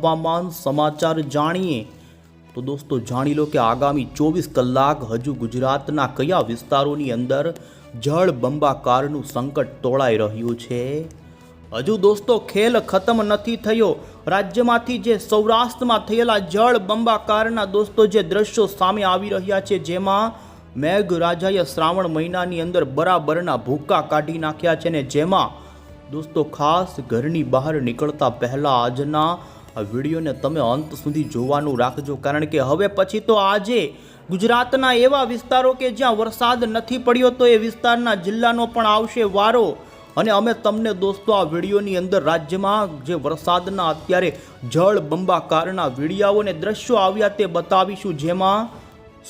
હવામાન સમાચાર જાણીએ તો દોસ્તો જાણી લો કે આગામી ચોવીસ કલાક હજુ ગુજરાતના કયા વિસ્તારોની અંદર જળ બંબાકારનું સંકટ તોળાઈ રહ્યું છે? હજુ દોસ્તો ખેલ ખતમ નથી થયો. રાજ્યમાંથી જે સૌરાષ્ટ્રમાં થયેલા જળ બંબાકારના દોસ્તો જે દ્રશ્યો સામે આવી રહ્યા છે, જેમાં મેઘરાજાએ શ્રાવણ મહિનાની અંદર બરાબરના ભૂકા કાઢી નાખ્યા છે ને જેમાં દોસ્તો ખાસ ઘરની બહાર નીકળતા પહેલાં આજના આ વિડીયોને તમે અંત સુધી જોવાનું રાખજો. કારણ કે હવે પછી તો આજે ગુજરાતના એવા વિસ્તારો કે જ્યાં વરસાદ નથી પડ્યો તો એ વિસ્તારના જિલ્લાનો પણ આવશે વારો. અને અમે તમને દોસ્તો આ વિડીયોની અંદર રાજ્યમાં જે વરસાદના અત્યારે જળ બંબાકારના વિડીયાઓ અને દ્રશ્યો આવ્યા તે બતાવીશું. જેમાં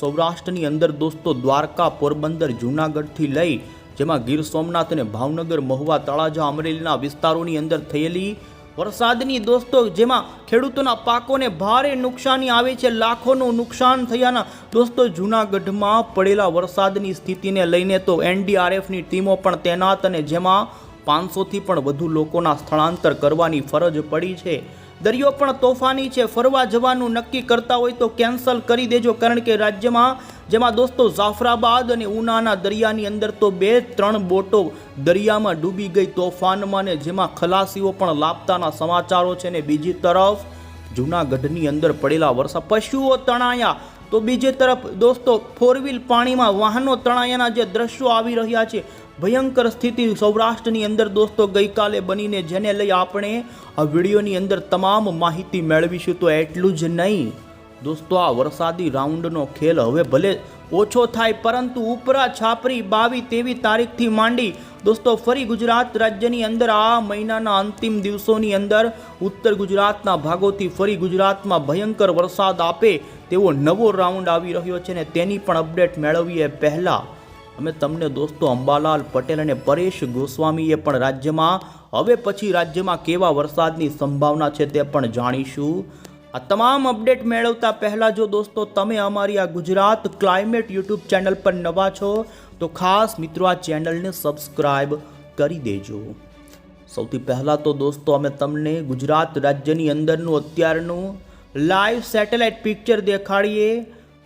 સૌરાષ્ટ્રની અંદર દોસ્તો દ્વારકા, પોરબંદર, જૂનાગઢથી લઈ, જેમાં ગીર સોમનાથ અને ભાવનગર, મહુવા, તળાજા, અમરેલીના વિસ્તારોની અંદર થયેલી વરસાદની દોસ્તો, જેમાં ખેડૂતોના પાકોને ભારે નુકસાની આવે છે, લાખોનું નુકસાન થયાના દોસ્તો, જૂનાગઢમાં પડેલા વરસાદની સ્થિતિને લઈને તો એનડીઆરએફની ટીમો પણ તૈનાત અને જેમાં પાંચસોથી પણ વધુ લોકોના સ્થળાંતર કરવાની ફરજ પડી છે. દરિયો પણ તોફાની છે, ફરવા જવાનું નક્કી કરતા હોય તો કેન્સલ કરી દેજો, કારણ કે રાજ્યમાં જેમાં દોસ્તો જાફરાબાદ અને ઉનાના દરિયાની અંદર તો બે ત્રણ બોટો દરિયામાં ડૂબી ગઈ તોફાનમાં ને જેમાં ખલાસીઓ પણ લાપતાના સમાચારો છે ને બીજી તરફ જૂનાગઢની અંદર પડેલા વરસાદ પશુઓ તણાયા. તો બીજી તરફ દોસ્તો ફોર વ્હીલ પાણીમાં વાહનો તણાયાના જે દ્રશ્યો આવી રહ્યા છે, ભયંકર સ્થિતિ સૌરાષ્ટ્રની અંદર દોસ્તો ગઈકાલે બનીને જેને લઈ આપણે આ વિડીયોની અંદર તમામ માહિતી મેળવીશું. તો એટલું જ નહીં. દોસ્તો, આ વરસાદી રાઉન્ડનો ખેલ હવે ભલે ઓછો થાય, પરંતુ ઉપરા છાપરી બાવી તેવી તારીખથી માંડી. દોસ્તો, ફરી ગુજરાત રાજ્યની અંદર આ મહિનાના અંતિમ દિવસોની અંદર ઉત્તર ગુજરાતના ભાગોથી ફરી ગુજરાતમાં ભયંકર વરસાદ આપે તેવો નવો રાઉન્ડ આવી રહ્યો છે ને તેની પણ અપડેટ મેળવીએ પહેલાં. અમે તમને દોસ્તો, અંબાલાલ પટેલ અને પરેશ ગોસ્વામીએ પણ રાજ્યમાં, હવે પછી રાજ્યમાં કેવા વરસાદની સંભાવના છે તે પણ જાણીશું. આ તમામ અપડેટ મેળવતા પહેલાં જો દોસ્તો, તમે અમારી આ ગુજરાત ક્લાઇમેટ યુટ્યુબ ચેનલ પર નવા છો, તો ખાસ મિત્રો આ ચેનલને સબસ્ક્રાઈબ કરી દેજો. સૌથી પહેલાં તો દોસ્તો, અમે તમને ગુજરાત રાજ્યની અંદરનું, અત્યારનું લાઈવ સેટેલાઇટ પિક્ચર દેખાડીએ.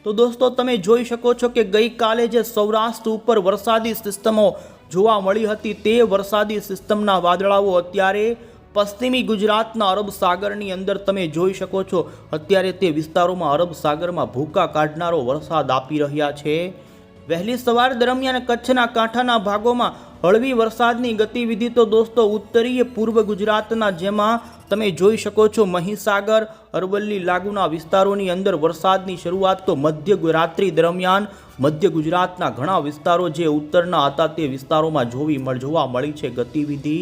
તો દોસ્તો, તમે જોઈ શકો છો કે ગઈકાલે જે સૌરાષ્ટ્ર ઉપર વરસાદી સિસ્ટમો જોવા મળી હતી, તે વરસાદી સિસ્ટમના વાદળાઓ અત્યારે પશ્ચિમી ગુજરાતના અરબ સાગરની અંદર તમે જોઈ શકો છો, અત્યારે તે વિસ્તારોમાં અરબ સાગરમાં ભૂકા કાઢનારો વરસાદ આપી રહ્યા છે. વહેલી સવાર દરમિયાન કચ્છના કાંઠાના ભાગોમાં હળવી વરસાદની ગતિવિધિ તો દોસ્તો ઉત્તરીય પૂર્વ ગુજરાતના જેમાં તમે જોઈ શકો છો મહીસાગર, અરવલ્લી લાગુના વિસ્તારોની અંદર વરસાદની શરૂઆત તો મધ્ય રાત્રિ દરમિયાન. મધ્ય ગુજરાતના ઘણા વિસ્તારો જે ઉત્તરના હતા તે વિસ્તારોમાં જોવી જોવા મળી છે ગતિવિધિ.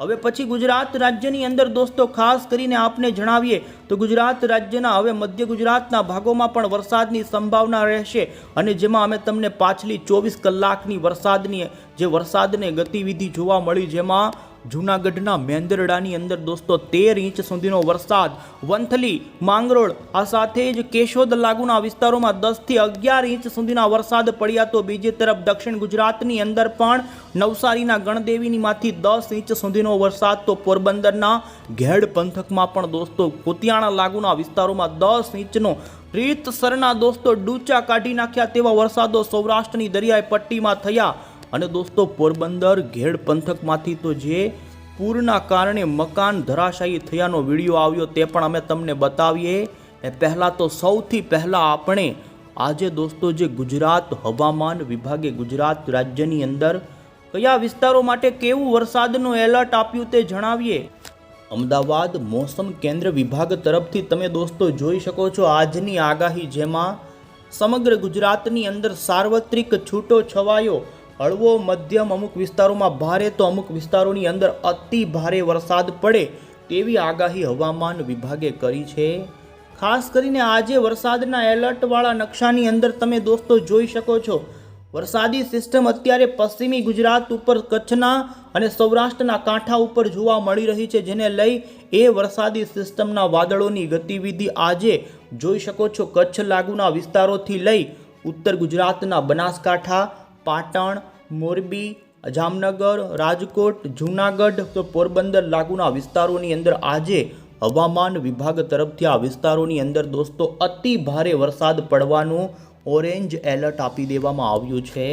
હવે પછી ગુજરાત રાજ્યની અંદર દોસ્તો, ખાસ કરીને આપને જણાવીએ તો ગુજરાત રાજ્યના હવે મધ્ય ગુજરાતના ભાગોમાં પણ વરસાદની સંભાવના રહેશે અને જેમાં અમે તમને પાછલી ચોવીસ કલાકની વરસાદની જે વરસાદને ગતિવિધિ જોવા મળી, જેમાં જૂનાગઢના મેંદરડાની અંદર દોસ્તો તેર ઇંચ સુધીનો વરસાદ, વંથલી, માંગરોળ, આ સાથે જ કેશોદ લાગુના વિસ્તારોમાં દસથી અગિયાર ઇંચ સુધીના વરસાદ પડ્યા તો બીજી તરફ દક્ષિણ ગુજરાતની અંદર પણ નવસારીના ગણદેવીનીમાંથી દસ ઇંચ સુધીનો વરસાદ તો પોરબંદરના ઘેડ પંથકમાં પણ દોસ્તો કુતિયાણા લાગુના વિસ્તારોમાં દસ ઇંચનો રીતસરના દોસ્તો ડૂચા કાઢી નાખ્યા તેવા વરસાદો સૌરાષ્ટ્રની દરિયાઈ પટ્ટીમાં થયા. અને દોસ્તો, પોરબંદર ઘેડ પંથકમાંથી તો જે પૂરના કારણે મકાન ધરાશાયી થયાનો વીડિયો આવ્યો તે પણ અમે તમને બતાવીએ. એ પહેલાં તો સૌથી પહેલાં આપણે આજે દોસ્તો જે ગુજરાત હવામાન વિભાગે ગુજરાત રાજ્યની અંદર કયા વિસ્તારો માટે કેવું વરસાદનું એલર્ટ આપ્યું તે જણાવીએ. અમદાવાદ મોસમ કેન્દ્ર વિભાગ તરફથી તમે દોસ્તો જોઈ શકો છો આજની આગાહી જેમાં સમગ્ર ગુજરાતની અંદર સાર્વત્રિક છૂટો છવાયો. હળવો મધ્યમ અમુક વિસ્તારોમાં ભારે તો અમુક વિસ્તારોની અંદર અતિ ભારે વરસાદ પડે તેવી આગાહી હવામાન વિભાગે કરી છે. ખાસ કરીને આજે વરસાદના એલર્ટવાળા નકશાની અંદર તમે દોસ્તો જોઈ શકો છો. વરસાદી સિસ્ટમ અત્યારે પશ્ચિમી ગુજરાત ઉપર કચ્છના અને સૌરાષ્ટ્રના કાંઠા ઉપર જોવા મળી રહી છે, જેને લઈ એ વરસાદી સિસ્ટમના વાદળોની ગતિવિધિ આજે જોઈ શકો છો. કચ્છ લાગુના વિસ્તારોથી લઈ ઉત્તર ગુજરાતના બનાસકાંઠા પાટણ, મોરબી, જામનગર, રાજકોટ, જૂનાગઢ તો પોરબંદર લાગુના વિસ્તારોની અંદર આજે હવામાન વિભાગ તરફથી આ વિસ્તારોની અંદર દોસ્તો અતિ ભારે વરસાદ પડવાનું ઓરેન્જ એલર્ટ આપી દેવામાં આવ્યું છે.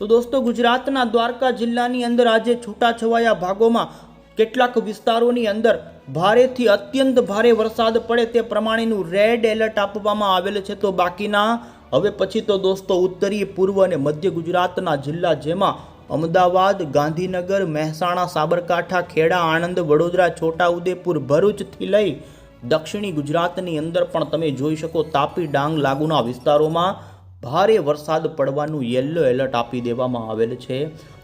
તો દોસ્તો ગુજરાતના દ્વારકા જિલ્લાની અંદર આજે છૂટાછવાયા ભાગોમાં કેટલાક વિસ્તારોની અંદર ભારેથી અત્યંત ભારે વરસાદ પડે તે પ્રમાણેનું રેડ એલર્ટ આપવામાં આવેલ છે. તો બાકીના હવે પછી તો દોસ્તો ઉત્તરીય પૂર્વ અને મધ્ય ગુજરાતના જિલ્લા જેમાં અમદાવાદ, ગાંધીનગર, મહેસાણા, સાબરકાંઠા, ખેડા, આણંદ, વડોદરા, છોટાઉદેપુર, ભરૂચથી લઈ દક્ષિણી ગુજરાતની અંદર પણ તમે જોઈ શકો તાપી ડાંગ લાગુના વિસ્તારોમાં ભારે વરસાદ પડવાનું યલો એલર્ટ આપી દેવામાં આવેલ છે.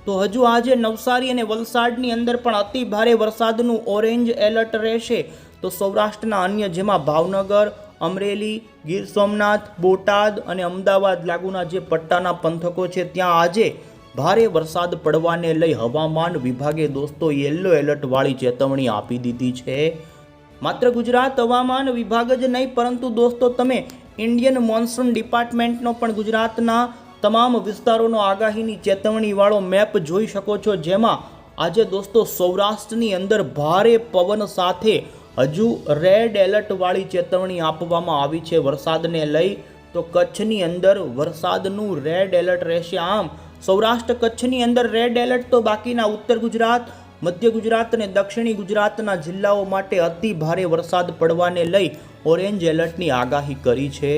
તો હજુ આજે નવસારી અને વલસાડની અંદર પણ અતિ ભારે વરસાદનું ઓરેન્જ એલર્ટ રહેશે. તો સૌરાષ્ટ્રના અન્ય જેમાં ભાવનગર અમરેલી, ગીર સોમનાથ, બોટાદ અને અમદાવાદ લાગુના જે પટ્ટાના પંથકો છે, ત્યાં આજે ભારે વરસાદ પડવાને લઈ હવામાન વિભાગે દોસ્તો યલો એલર્ટવાળી ચેતવણી આપી દીધી છે. માત્ર ગુજરાત હવામાન વિભાગ જ નહીં, પરંતુ દોસ્તો તમે ઇન્ડિયન મોન્સૂન ડિપાર્ટમેન્ટનો પણ ગુજરાતના તમામ વિસ્તારોનો આગાહીની ચેતવણીવાળો મેપ જોઈ શકો છો, જેમાં આજે દોસ્તો સૌરાષ્ટ્રની અંદર ભારે પવન સાથે હજુ રેડ એલર્ટવાળી ચેતવણી આપવામાં આવી છે વરસાદને લઈ. તો કચ્છની અંદર વરસાદનું રેડ એલર્ટ રહેશે આમ. સૌરાષ્ટ્ર કચ્છની અંદર રેડ એલર્ટ તો બાકીના ઉત્તર ગુજરાત, મધ્ય ગુજરાત અને દક્ષિણી ગુજરાતના જિલ્લાઓ માટે અતિ ભારે વરસાદ પડવાને લઈ ઓરેન્જ એલર્ટની આગાહી કરી છે.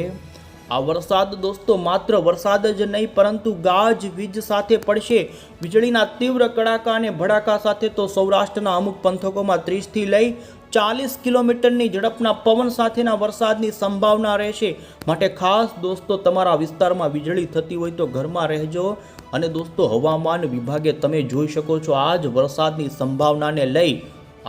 આ વરસાદ દોસ્તો માત્ર વરસાદ જ નહીં, પરંતુ ગાજ વીજ સાથે પડશે. વીજળીના તીવ્ર કડાકા અને ભડાકા સાથે તો સૌરાષ્ટ્રના અમુક પંથકોમાં ત્રીસથી લઈ ચાલીસ કિલોમીટરની ઝડપના પવન સાથેના વરસાદની સંભાવના રહેશે. માટે ખાસ દોસ્તો, તમારા વિસ્તારમાં વીજળી થતી હોય તો ઘરમાં રહેજો. અને દોસ્તો, હવામાન વિભાગે તમે જોઈ શકો છો આ જ વરસાદની સંભાવનાને લઈ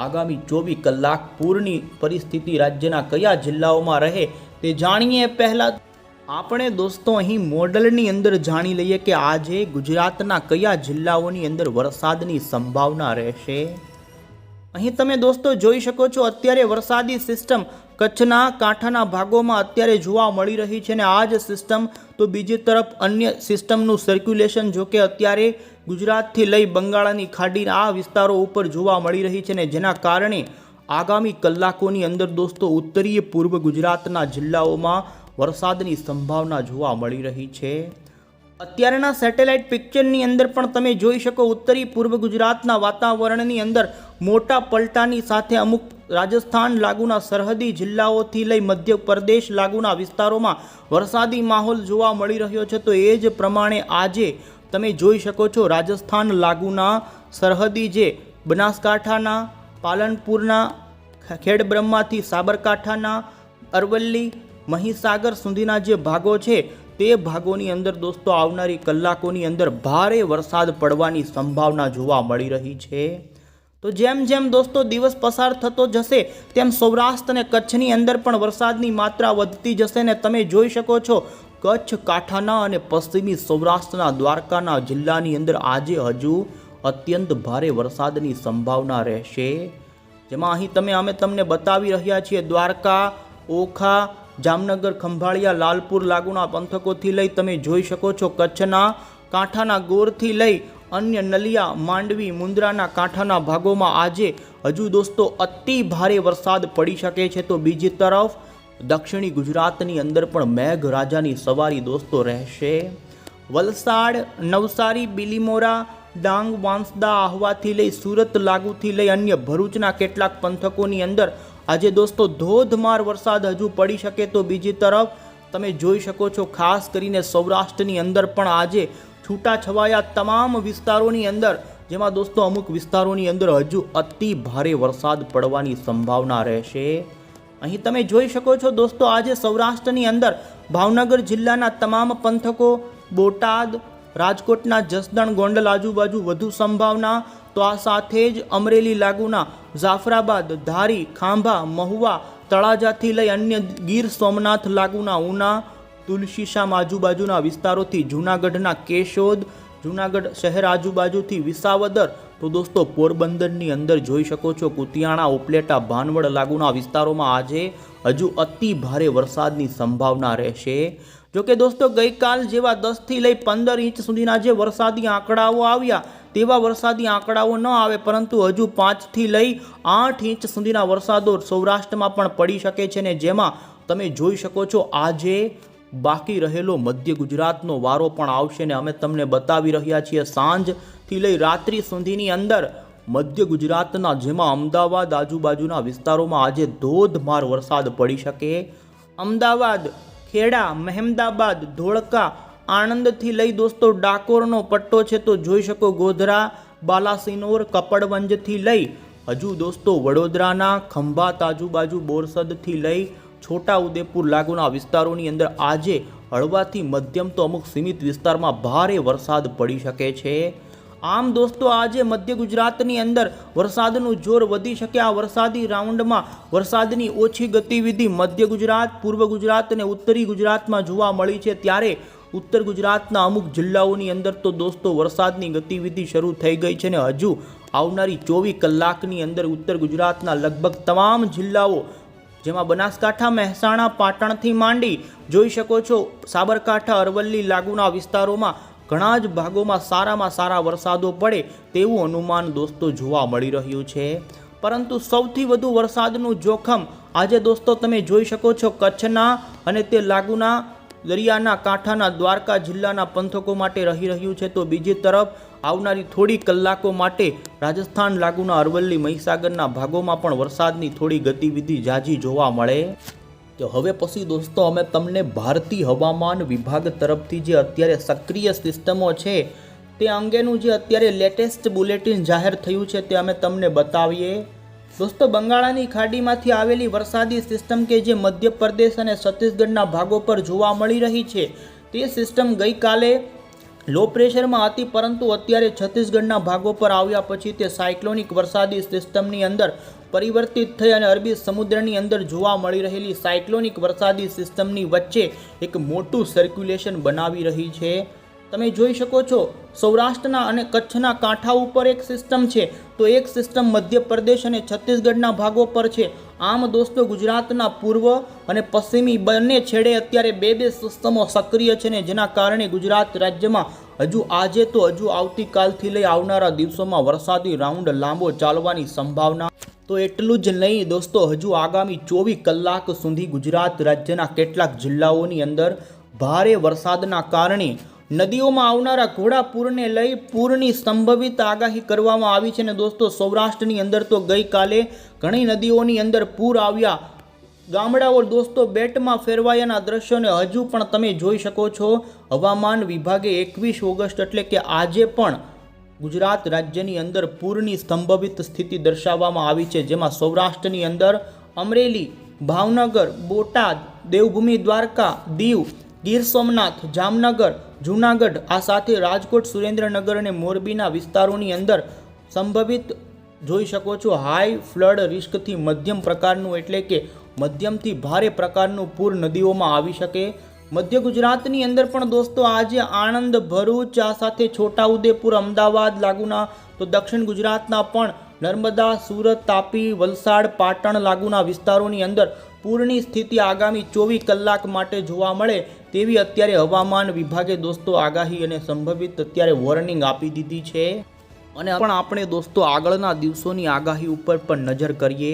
આગામી ચોવીસ કલાક પૂરની પરિસ્થિતિ રાજ્યના કયા જિલ્લાઓમાં રહે તે જાણીએ પહેલાં. આપણે દોસ્તો, અહીં મોડલની અંદર જાણી લઈએ કે આજે ગુજરાતના કયા જિલ્લાઓની અંદર વરસાદની સંભાવના રહેશે. અહીં તમે દોસ્તો જોઈ શકો છો, અત્યારે વરસાદી સિસ્ટમ કચ્છના કાંઠાના ભાગોમાં અત્યારે જોવા મળી રહી છે અને આ જ સિસ્ટમ તો બીજી તરફ અન્ય સિસ્ટમનું સર્ક્યુલેશન જો કે અત્યારે ગુજરાતથી લઈ બંગાળાની ખાડીના આ વિસ્તારો ઉપર જોવા મળી રહી છે ને જેના કારણે આગામી કલાકોની અંદર દોસ્તો ઉત્તરીય પૂર્વ ગુજરાતના જિલ્લાઓમાં વરસાદની સંભાવના જોવા મળી રહી છે. અત્યારના સેટેલાઇટ પિક્ચરની અંદર પણ તમે જોઈ શકો ઉત્તરી પૂર્વ ગુજરાતના વાતાવરણની અંદર મોટા પલટાની સાથે અમુક રાજસ્થાન લાગુના સરહદી જિલ્લાઓથી લઈ મધ્ય પ્રદેશ લાગુના વિસ્તારોમાં વરસાદી માહોલ જોવા મળી રહ્યો છે. તો એ જ પ્રમાણે આજે તમે જોઈ શકો છો રાજસ્થાન લાગુના સરહદી જે બનાસકાંઠાના, પાલનપુરના ખેડબ્રહ્માથી સાબરકાંઠાના, અરવલ્લી, મહીસાગર સુધીના જે ભાગો છે તે ભાગોની અંદર દોસ્તો આવનારી કલાકોની અંદર ભારે વરસાદ પડવાની સંભાવના જોવા મળી રહી છે. તો જેમ જેમ દોસ્તો દિવસ પસાર થતો જશે, તેમ સૌરાષ્ટ્ર અને કચ્છની અંદર પણ વરસાદની માત્રા વધતી જશે ને તમે જોઈ શકો છો, કચ્છ, કાંઠાના અને પશ્ચિમી સૌરાષ્ટ્રના દ્વારકાના જિલ્લાની અંદર આજે હજુ અત્યંત ભારે વરસાદની સંભાવના રહેશે. જેમાં અહીં તમે, અમે તમને બતાવી રહ્યા છીએ દ્વારકા, ઓખા જામનગર, ખંભાળિયા, લાલપુર લાગુના પંથકોથી લઈ તમે જોઈ શકો છો કચ્છના કાંઠાના ગોરથી લઈ અન્ય નલિયા, માંડવી મુન્દ્રાના કાંઠાના ભાગોમાં આજે હજુ દોસ્તો અતિ ભારે વરસાદ પડી શકે છે. તો બીજી તરફ દક્ષિણી ગુજરાતની અંદર પણ મેઘરાજાની સવારી દોસ્તો રહેશે. વલસાડ, નવસારી, બિલીમોરા, ડાંગ, વાંસદા આહવાથી લઈ સુરત લાગુથી લઈ અન્ય ભરૂચના કેટલાક પંથકોની અંદર આજે દોસ્તો ધોધમાર વરસાદ હજુ પડી શકે તો બીજી તરફ તમે જોઈ શકો છો, ખાસ કરીને સૌરાષ્ટ્રની અંદર પણ આજે છૂટાછવાયા તમામ વિસ્તારોની અંદર, જેમાં દોસ્તો અમુક વિસ્તારોની અંદર હજુ અતિ ભારે વરસાદ પડવાની સંભાવના રહેશે. અહીં તમે જોઈ શકો છો દોસ્તો આજે સૌરાષ્ટ્રની અંદર ભાવનગર જિલ્લાના તમામ પંથકો, બોટાદ રાજકોટના જસદણ ગોંડલ આજુબાજુ વધુ સંભાવના, તો આ સાથે જ અમરેલી લાગુના જાફરાબાદ, ધારી, ખાંભા, મહુવા, તળાજાથી લઈ અન્ય ગીર સોમનાથ લાગુના ઉના, તુલસીશામ આજુબાજુના વિસ્તારોથી જૂનાગઢના કેશોદ, જૂનાગઢ શહેર આજુબાજુથી વિસાવદર, તો દોસ્તો પોરબંદરની અંદર જોઈ શકો છો કુતિયાણા, ઉપલેટા, ભાનવડ લાગુના વિસ્તારોમાં આજે હજુ અતિ ભારે વરસાદની સંભાવના રહેશે. જોકે દોસ્તો, ગઈકાલ જેવા દસથી લઈ પંદર ઇંચ સુધીના જે વરસાદી આંકડાઓ આવ્યા, તેવા વરસાદી આંકડાઓ ન આવે, પરંતુ હજુ પાંચથી લઈ આઠ ઇંચ સુધીના વરસાદો સૌરાષ્ટ્રમાં પણ પડી શકે છે ને જેમાં તમે જોઈ શકો છો, આજે બાકી રહેલો મધ્ય ગુજરાતનો વારો પણ આવશે ને અમે તમને બતાવી રહ્યા છીએ. સાંજથી લઈ રાત્રિ સુધીની અંદર મધ્ય ગુજરાતના જેમાં અમદાવાદ આજુબાજુના વિસ્તારોમાં આજે ધોધમાર વરસાદ પડી શકે. અમદાવાદ ખેડા, મહેમદાબાદ, ધોળકા, આણંદથી લઈ દોસ્તો ડાકોરનો પટ્ટો છે તો જોઈ શકો ગોધરા, બાલાસિનોર, કપડવંજથી લઈ હજુ દોસ્તો વડોદરાના ખંભાત આજુબાજુ બોરસદથી લઈ છોટા ઉદેપુર લાગુના વિસ્તારોની અંદર આજે હળવાથી મધ્યમ તો અમુક સીમિત વિસ્તારમાં ભારે વરસાદ પડી શકે છે. આમ દોસ્તો, આજે મધ્ય ગુજરાતની અંદર વરસાદનું જોર વધી શકે. આ વરસાદી રાઉન્ડમાં વરસાદની ઓછી ગતિવિધિ મધ્ય ગુજરાત, પૂર્વ ગુજરાત અને ઉત્તરી ગુજરાતમાં જોવા મળી છે. ત્યારે ઉત્તર ગુજરાતના અમુક જિલ્લાઓની અંદર તો દોસ્તો, વરસાદની ગતિવિધિ શરૂ થઈ ગઈ છે ને હજુ આવનારી ચોવીસ કલાકની અંદર ઉત્તર ગુજરાતના લગભગ તમામ જિલ્લાઓ, જેમાં બનાસકાંઠા, મહેસાણા, પાટણથી માંડી, જોઈ શકો છો, સાબરકાંઠા, અરવલ્લી, લાગુના વિસ્તારોમાં ઘણા જ ભાગોમાં સારામાં સારા વરસાદો પડે તેવું અનુમાન દોસ્તો જોવા મળી રહ્યું છે. પરંતુ સૌથી વધુ વરસાદનું જોખમ આજે દોસ્તો તમે જોઈ શકો છો કચ્છના અને તે લાગુના દરિયાના કાંઠાના દ્વારકા જિલ્લાના પંથકો માટે રહી રહ્યું છે. તો બીજી તરફ આવનારી થોડી કલાકો માટે રાજસ્થાન લાગુના અરવલ્લી મહીસાગરના ભાગોમાં પણ વરસાદની થોડી ગતિવિધિ જાજી જોવા મળે. તો હવે પછી દોસ્તો અમે તમને ભારતીય હવામાન વિભાગ તરફથી જે અત્યારે સક્રિય સિસ્ટમો છે, તે અંગેનું જે અત્યારે લેટેસ્ટ બુલેટિન જાહેર થયું છે તે અમે તમને બતાવીએ. દોસ્તો બંગાળાની ખાડીમાંથી આવેલી વરસાદી સિસ્ટમ કે જે મધ્યપ્રદેશ અને છત્તીસગઢના ભાગો પર જોવા મળી રહી છે, તે સિસ્ટમ ગઈકાલે લો પ્રેશરમાં હતી, પરંતુ અત્યારે છત્તીસગઢના ભાગો પર આવ્યા પછી તે સાયક્લોનિક વરસાદી સિસ્ટમની અંદર પરિવર્તિત થઈ અને અરબી સમુદ્રની અંદર જોવા મળી રહેલી સાયક્લોનિક વરસાદી સિસ્ટમની વચ્ચે એક મોટું સર્ક્યુલેશન બનાવી રહી છે. તમે જોઈ શકો છો, સૌરાષ્ટ્રના અને કચ્છના કાંઠા ઉપર એક સિસ્ટમ છે. તો એક સિસ્ટમ મધ્યપ્રદેશ અને છત્તીસગઢના ભાગો પર છે. આમ દોસ્તો, ગુજરાતના પૂર્વ અને પશ્ચિમી બંને છેડે અત્યારે બે બે સિસ્ટમો સક્રિય છે ને જેના કારણે ગુજરાત રાજ્યમાં હજુ આજે તો હજુ આવતીકાલથી લઈ આવનારા દિવસોમાં વરસાદી રાઉન્ડ લાંબો ચાલવાની સંભાવના તો એટલું જ નહીં દોસ્તો, હજુ આગામી ચોવીસ કલાક સુધી ગુજરાત રાજ્યના કેટલાક જિલ્લાઓની અંદર ભારે વરસાદના કારણે નદીઓમાં આવનારા ઘોડાપૂરને લઈ પૂરની સંભવિત આગાહી કરવામાં આવી છે. ને દોસ્તો, સૌરાષ્ટ્રની અંદર તો ગઈકાલે ઘણી નદીઓની અંદર પૂર આવ્યા ગામડાઓ દોસ્તો બેટમાં ફેરવાયાના દ્રશ્યોને હજુ પણ તમે જોઈ શકો છો. હવામાન વિભાગે એકવીસ ઓગસ્ટ એટલે કે આજે પણ ગુજરાત રાજ્યની અંદર પૂરની સંભવિત સ્થિતિ દર્શાવવામાં આવી છે. જેમાં સૌરાષ્ટ્રની અંદર અમરેલી, ભાવનગર, બોટાદ, દેવભૂમિ, દ્વારકા, દીવ, ગીર સોમનાથ, જામનગર, જૂનાગઢ, આ સાથે રાજકોટ, સુરેન્દ્રનગર અને મોરબીના વિસ્તારોની અંદર સંભવિત જોઈ શકો છો. હાઈ ફ્લડ રિસ્કથી મધ્યમ પ્રકારનું એટલે કે મધ્યમથી ભારે પ્રકારનું પૂર નદીઓમાં આવી શકે. મધ્ય ગુજરાતની અંદર પણ દોસ્તો આજે આણંદ ભરૂચ આ સાથે છોટાઉદેપુર અમદાવાદ લાગુના તો દક્ષિણ ગુજરાતના પણ નર્મદા સુરત તાપી વલસાડ પાટણ લાગુના વિસ્તારોની અંદર પૂરની સ્થિતિ આગામી ચોવીસ કલાક માટે જોવા મળે તેવી અત્યારે હવામાન વિભાગે દોસ્તો આગાહી અને સંભવિત અત્યારે વોર્નિંગ આપી દીધી છે. અને પણ આપણે દોસ્તો આગળના દિવસોની આગાહી ઉપર પણ નજર કરીએ.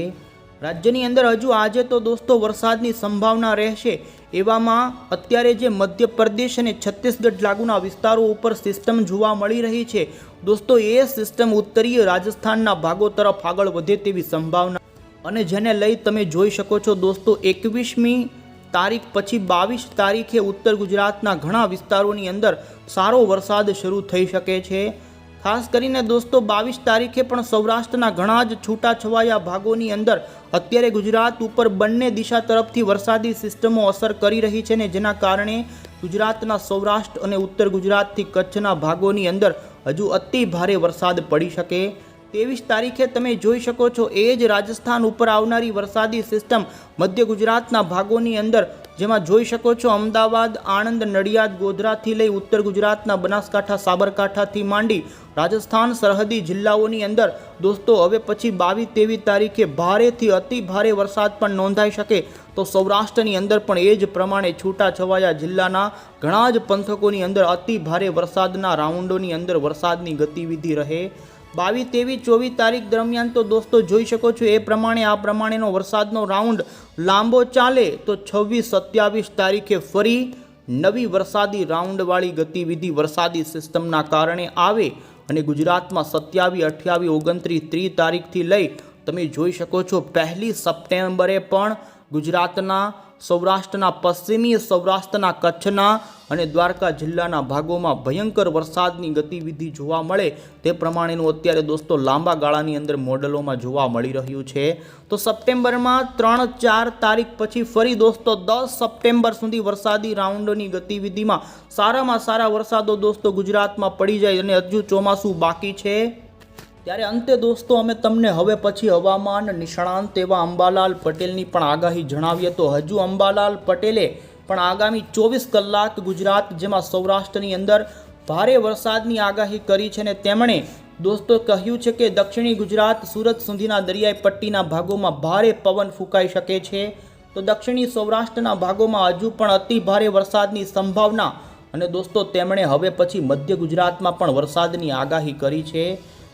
રાજ્યની અંદર હજુ આજે તો દોસ્તો વરસાદની સંભાવના રહેશે. એવામાં અત્યારે જે મધ્યપ્રદેશ અને છત્તીસગઢ લાગુના વિસ્તારો ઉપર સિસ્ટમ જોવા મળી રહી છે. દોસ્તો એ સિસ્ટમ ઉત્તરીય રાજસ્થાનના ભાગો તરફ આગળ વધે તેવી સંભાવના અને જેને લઈ તમે જોઈ શકો છો દોસ્તો એકવીસમી તારીખ પછી બાવીસ તારીખે ઉત્તર ગુજરાતના ઘણા વિસ્તારોની અંદર સારો વરસાદ શરૂ થઈ શકે છે. ખાસ કરીને દોસ્તો, બાવીસ તારીખે પણ સૌરાષ્ટ્રના ઘણા જ છૂટાછવાયા ભાગોની અંદર અત્યારે ગુજરાત ઉપર બંને દિશા તરફથી વરસાદી સિસ્ટમો અસર કરી રહી છે ને જેના કારણે ગુજરાતના સૌરાષ્ટ્ર અને ઉત્તર ગુજરાતથી કચ્છના ભાગોની અંદર હજુ અતિ ભારે વરસાદ પડી શકે. ત્રેવીસ તારીખે તમે જોઈ શકો છો એ જ રાજસ્થાન ઉપર આવનારી વરસાદી સિસ્ટમ મધ્ય ગુજરાતના ભાગોની અંદર જેમાં જોઈ શકો છો અમદાવાદ, આણંદ, નડિયાદ, ગોધરાથી લઈ ઉત્તર ગુજરાતના બનાસકાંઠા, સાબરકાંઠાથી માંડી રાજસ્થાન, સરહદી જિલ્લાઓની અંદર. દોસ્તો, હવે પછી બાવીસ તેવીસ તારીખે ભારેથી અતિ ભારે વરસાદ પણ નોંધાઈ શકે. તો સૌરાષ્ટ્રની અંદર પણ એ જ પ્રમાણે છૂટાછવાયા જિલ્લાના ઘણા જ પંથકોની અંદર અતિ ભારે વરસાદના રાઉન્ડોની અંદર વરસાદની ગતિવિધિ રહે બાવીસ તેવીસ ચોવીસ તારીખ દરમિયાન તો દોસ્તો જોઈ શકો છો એ પ્રમાણે, આ પ્રમાણેનો વરસાદનો રાઉન્ડ લાંબો ચાલે તો છવ્વીસ, સત્યાવીસ તારીખે ફરી નવી વરસાદી રાઉન્ડવાળી ગતિવિધિ વરસાદી સિસ્ટમના કારણે આવે અને ગુજરાતમાં સત્યાવીસ અઠ્યાવીસ ઓગણત્રીસ, ત્રીસ તારીખથી લઈ તમે જોઈ શકો છો પહેલી સપ્ટેમ્બરે પણ ગુજરાતના સૌરાષ્ટ્રના પશ્ચિમી સૌરાષ્ટ્રના કચ્છના અને દ્વારકા જિલ્લાના ભાગોમાં ભયંકર વરસાદની ગતિવિધિ જોવા મળે તે પ્રમાણેનું અત્યારે દોસ્તો લાંબા ગાળાની અંદર મોડલોમાં જોવા મળી રહ્યું છે. તો સપ્ટેમ્બરમાં ત્રણ ચાર તારીખ પછી ફરી દોસ્તો દસ સપ્ટેમ્બર સુધી વરસાદી રાઉન્ડોની ગતિવિધિમાં સારામાં સારા વરસાદો દોસ્તો ગુજરાતમાં પડી જાય અને હજુ ચોમાસું બાકી છે. ત્યારે અંતે દોસ્તો, અમે તમને હવે પછી હવામાન, નિષ્ણાંત એવા અંબાલાલ પટેલની પણ આગાહી જણાવીએ. તો હજુ અંબાલાલ પટેલે પણ આગામી ચોવીસ કલાક ગુજરાત, જેમાં સૌરાષ્ટ્રની અંદર ભારે વરસાદની આગાહી કરી છે ને તેમણે દોસ્તો કહ્યું છે કે દક્ષિણી ગુજરાત, સુરત સુધીના દરિયાઈ પટ્ટીના ભાગોમાં ભારે પવન ફૂંકાઈ શકે છે. તો દક્ષિણી સૌરાષ્ટ્રના ભાગોમાં હજુ પણ અતિ ભારે વરસાદની સંભાવના અને દોસ્તો, તેમણે હવે પછી મધ્ય ગુજરાતમાં પણ વરસાદની આગાહી કરી છે.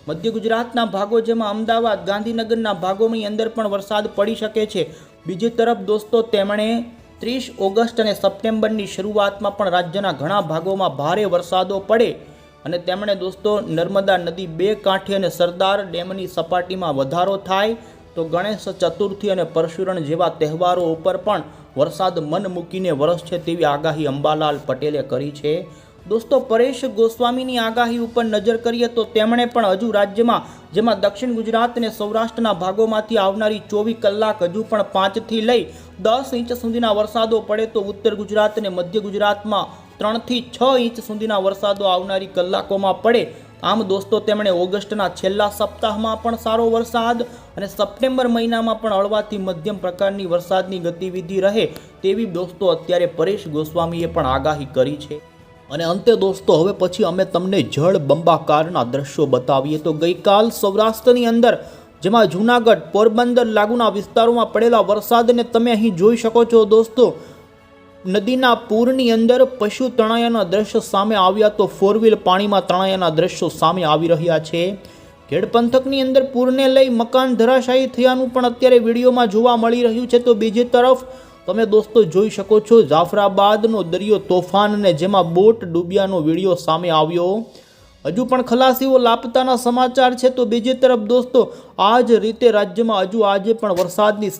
મધ્ય ગુજરાતના ભાગો જેમાં અમદાવાદ, ગાંધીનગરના ભાગોની અંદર પણ વરસાદ પડી શકે છે. બીજી તરફ દોસ્તો, તેમણે ત્રીસ ઓગસ્ટ અને સપ્ટેમ્બરની શરૂઆતમાં પણ રાજ્યના ઘણા ભાગોમાં ભારે વરસાદો પડે અને તેમણે દોસ્તો, નર્મદા નદી બે કાંઠે અને સરદાર ડેમની સપાટીમાં વધારો થાય તો ગણેશ ચતુર્થી અને પરશુરણ જેવા તહેવારો ઉપર પણ વરસાદ મન મૂકીને વરસશે તેવી આગાહી અંબાલાલ પટેલે કરી છે. દોસ્તો, પરેશ ગોસ્વામીની આગાહી ઉપર નજર કરીએ તો તેમણે પણ હજુ રાજ્યમાં, જેમાં દક્ષિણ ગુજરાત અને સૌરાષ્ટ્રના ભાગોમાંથી આવનારી ચોવીસ કલાક હજુ પણ પાંચથી લઈ દસ ઇંચ સુધીના વરસાદો પડે તો ઉત્તર ગુજરાત અને મધ્ય ગુજરાતમાં ત્રણથી છ ઇંચ સુધીના વરસાદો આવનારી કલાકોમાં પડે. આમ દોસ્તો, તેમણે ઓગસ્ટના છેલ્લા સપ્તાહમાં પણ સારો વરસાદ અને સપ્ટેમ્બર મહિનામાં પણ હળવાથી મધ્યમ પ્રકારની વરસાદની ગતિવિધિ રહે તેવી દોસ્તો અત્યારે પરેશ ગોસ્વામીએ પણ આગાહી કરી છે. અને અંતે દોસ્તો, હવે પછી અમે તમને જળ બંબાકારના દ્રશ્યો બતાવીએ. તો ગઈકાલ સૌરાષ્ટ્રની અંદર, જેમાં જૂનાગઢ, પોરબંદર લાગુના વિસ્તારોમાં પડેલા વરસાદને તમે અહીં જોઈ શકો છો દોસ્તો. નદીના પૂરની અંદર પશુ તણાયાના દ્રશ્યો સામે આવ્યા તો ફોર વ્હીલ પાણીમાં તણાયાના દ્રશ્યો સામે આવી રહ્યા છે. ખેડ પંથકની અંદર પૂરને લઈ મકાન ધરાશાયી થયાનું પણ અત્યારે વિડીયોમાં જોવા મળી રહ્યું છે. તો બીજી તરફ તમે દોસ્તો જોઈ શકો છો જાફરાબાદનો દરિયો તોફાન અને જેમાં બોટ ડૂબ્યાનો વીડિયો સામે આવ્યો. હજુ પણ ખલાસીઓ લાપતાના સમાચાર છે, તો બીજી તરફ દોસ્તો, આ જ રીતે રાજ્યમાં હજુ આજે પણ વરસાદની